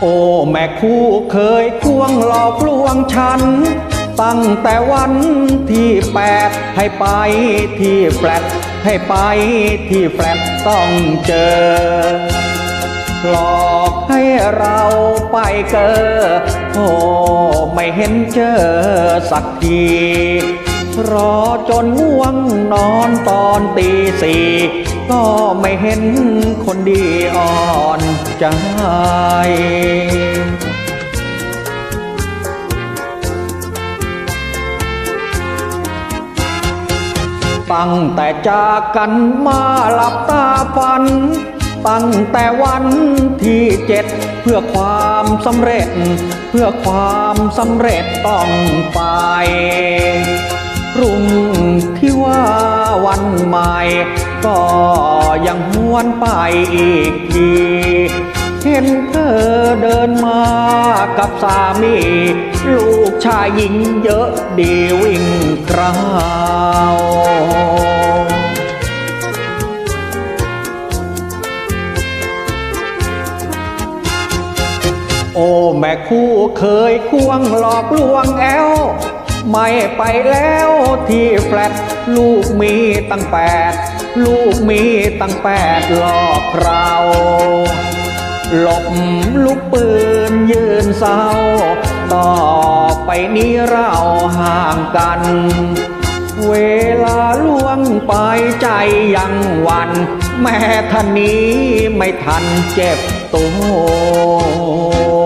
โอ้แม่คู่เคยควงหลอกลวงฉัน ตั้งแต่วันที่แปดให้ไปที่แฟลตให้ไปที่แฟลตต้องเจอ หลอกให้เราไปเกอโอ้ไม่เห็นเจอสักที รอจนง่วงนอนตอนตีสี่ก็ไม่เห็นคนดีอ่อนใจตั้งแต่จากกันมาหลับตาฝัน ตั้งแต่วันที่เจ็ดเพื่อความสำเร็จ เพื่อความสำเร็จต้องไป รุ่งที่ว่าวันใหม่ ก็ยังหวนไปอีกที เห็นเธอเดินมากับสามี ลูกชายหญิงเยอะดีวิ่งคราวโอ้ แม่คู่เคยควงหลอกลวงแอล ไม่ไปแล้วที่แฟลตลูกมีตั้งแปดลูกมีตั้งแปดหลอกเราหลบลูกปืนยืนเศร้า ต่อไปนี้เราห่างกัน เวลาล่วงไปใจยังวัน แม่ท่านนี้ไม่ทันเจ็บตั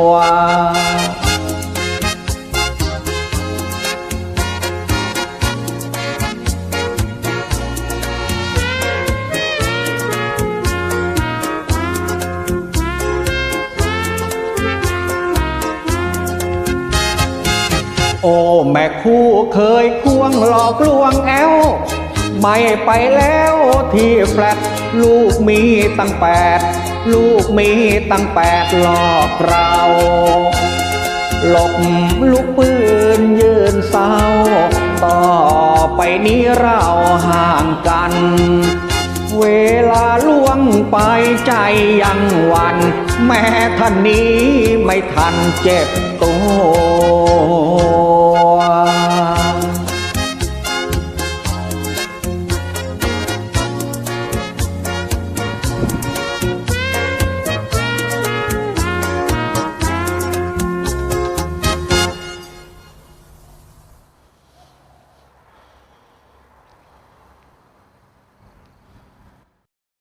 ว โอ้แม่คู่เคยควงหลอกลวงแอลไม่ไปแล้วที่แฟลตลูกมีตั้งแปดลูกมีตั้งแปดหลอกเราหลบลูกปืนยืนเศร้า ต่อไปนี้เราห่างกัน เวลาล่วงไปใจยังหวัน แม่ท่านนี้ไม่ทันเจ็บตัว